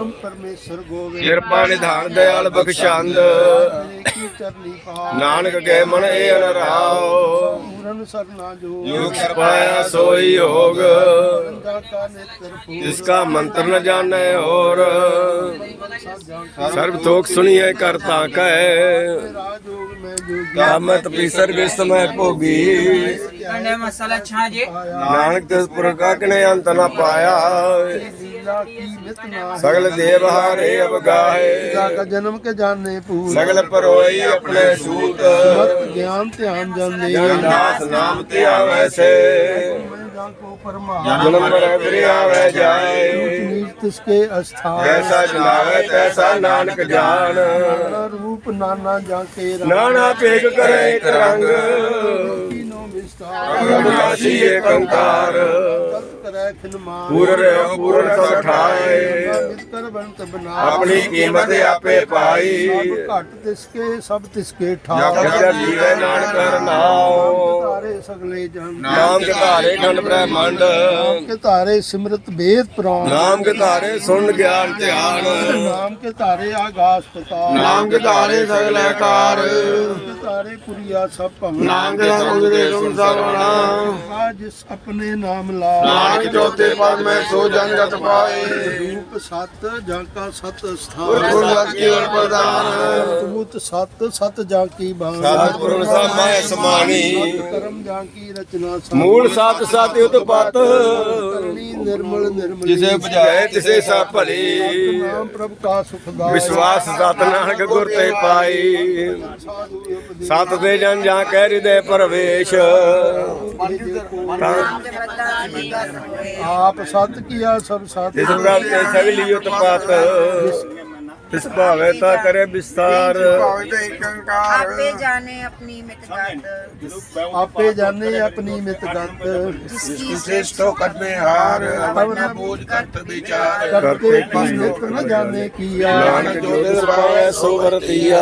ਪਰਮ ਪਰਮੇਸ਼ਰ ਗੋਬਿੰਦ ਕਿਰਪਾ ਨਿਧਾਨ ਦਇਆਲ ਬਖਸ਼ੰਦ। ਚਰਨੀ ਨਾਨਕ ਕੇ ਮਨ ਇਹ ਅਨਰਾਓ। ਪੂਰਨ ਸਰਨਾ ਜੋ ਯੁਗ ਪਾਇਆ ਸੋਈ ਹੋਗ ਬੰਦਾ ਕਾ ਮੰਤਰ ਨ ਜਾਣੈ ਹੋਰ। ਸਰਬ ਤੋਕ ਸੁਣੀਏ ਕਰਤਾ ਕਹਿ ਰਾਜੋਗ ਮੈਂ ਜੋਗੀ ਕਾਮਤ ਪੀਸਰ ਵਿਸ ਮੈਂ ਭੋਗੀ। ਅੰਡੇ ਮਸਾਲਾ ਛਾਜੇ ਨਾਨਕ ਤਿਸ ਪੁਰਖਾ ਕਨੇ ਅੰਤ ਨ ਪਾਇਆ। ਕੀ ਸਗਲ ਦੇਵ ਹਾਰੇ ਅਵਗਾਏ ਜਾ ਕਾ ਜਨਮ ਕੇ ਜਾਣੇ ਪੂਰ। ਸਗਲ ਪਰੋਈ ਆਪਣੇ ਸੂਤ। ਮਤ ਗਿਆਨ ਧਿਆਨ ਜਾਣੇ ਜਨਦਾਸ ਨਾਮ ਤੇ ਆਵੈ ਸੇ। ਜਨਮ ਮਰੈ ਫਿਰਿ ਆਵੈ ਜਾਏ। ਨੀਚ ਤਿਸਕੇ ਅਸਥਾਨ। ਜੈਸਾ ਜਨਾਵੇ ਤੈਸਾ ਨਾਨਕ ਜਾਣ ਰੂਪ ਨਾਨਾ ਜਾ ਕੇ ਨਾਨਾ ਭੇਗ ਕਰੇ ਇੱਕ ਰੰਗ। ਕੀਨੋ ਵਿਸਤਾਰ। ਪੂਰਨ ਪੂਰਨ ਸਭ ਠਾਏ ਆਪਣੀ ਕੀਮਤ ਆਪੇ ਪਾਈ। ਸਭ ਘਟ ਤਿਸਕੇ ਸਭ ਤਿਸਕੇ ਠਾਕ ਜਪ ਜੀਵੇ ਨਾਨਕ ਨਾਮ ਤਾਰੇ ਸਗਲੇ ਜਨ ਨਾਮ ਧਾਰੇ ਖੰਡ ਬ੍ਰਹਮੰਡ। ਕੇ ਤਾਰੇ ਸਿਮਰਤ ਵੇਦ ਪ੍ਰਾਨ ਨਾਮ ਧਾਰੇ ਸੁਣ ਗਿਆਨ ਧਿਆਨ। ਨਾਮ ਕੇ ਤਾਰੇ ਆਗਾਸ ਪਤਾਲ ਨਾਮ ਧਾਰੇ ਸਗਲ ਕਾਰ ਤਾਰੇ ਪੁਰੀਆ ਸਭ ਭਵਨ ਨਾਮ ਕੇ ਸੁਗਦੇ ਸੁਣ ਸਵਣਾ ਆ ਜਿਸ ਆਪਣੇ ਨਾਮ ਲਾ। ਨਾਨਕ ਜੋਤੇ ਪਦ ਮੈਂ ਸੋ ਜੰਗਤ ਪਾਏ। ਰੂਪ ਸਤ ਜਾਂ ਕਾ ਸਤ ਸਥਾਨ। ਗੁਰ ਕੇਵਲ ਪ੍ਰਦਾਨ ਤੂਤ ਸਤ ਸਤ ਜਾਂ ਕੀ ਬਾਣ। ਸਤਿਗੁਰੂ ਸਮਾਇ ਸਮਾਣੀ ਕਰਮ ਜਾਂ ਕੀ ਰਚਨਾ ਸਤ ਮੂਲ ਸਤ ਸਤ ਉਤਪਤ। ਕਰਨੀ ਨਿਰਮਲ ਨਿਰਮਲ। ਜਿਸੇ ਬੁਝਾਏ ਤਿਸੇ ਸਭ ਭਲੀ। ਨਾਮ ਪ੍ਰਭ ਕਾ ਸੁਖਦਾ ਵਿਸ਼ਵਾਸ ਸਤ ਨਾਨਕ ਗੁਰ ਤੇ ਪਾਈ। ਸਤ ਦੇ ਜਨ ਜਾਂ ਕਹਿ ਹਿਰਦੇ ਪਰਵੇਸ਼। ਆਪ ਸਤ ਕੀਆ ਸਭ ਸਤ। ਤਿਸ ਪ੍ਰਭ ਤੇ ਸਗਲੀ ਉਤਪਤ। ਤਿਸ ਭਾਵੇ ਤਾ ਕਰੇ ਵਿਸਤਾਰ। ਆਪੇ ਜਾਣੇ ਆਪਣੀ ਮਿਤ ਗਤ ਆਪੇ ਜਾਣੇ ਆਪਣੀ ਮਿਤ ਗਤ ਜਿਸਕੀ ਸ੍ਰੇਸ਼ਟੋ ਕਦਮੇ ਹਾਰ ਆਪਣਾ ਬੋਝ ਕਰਤ ਵਿਚਾਰ। ਕਰਤੇ ਕੀ ਮਿਤ ਨ ਜਾਣੇ ਕੀਆ ਨਾਨਕ ਜੋ ਦਿਸ ਪਾਵੇ ਸੋ ਵਰਤੀਆ।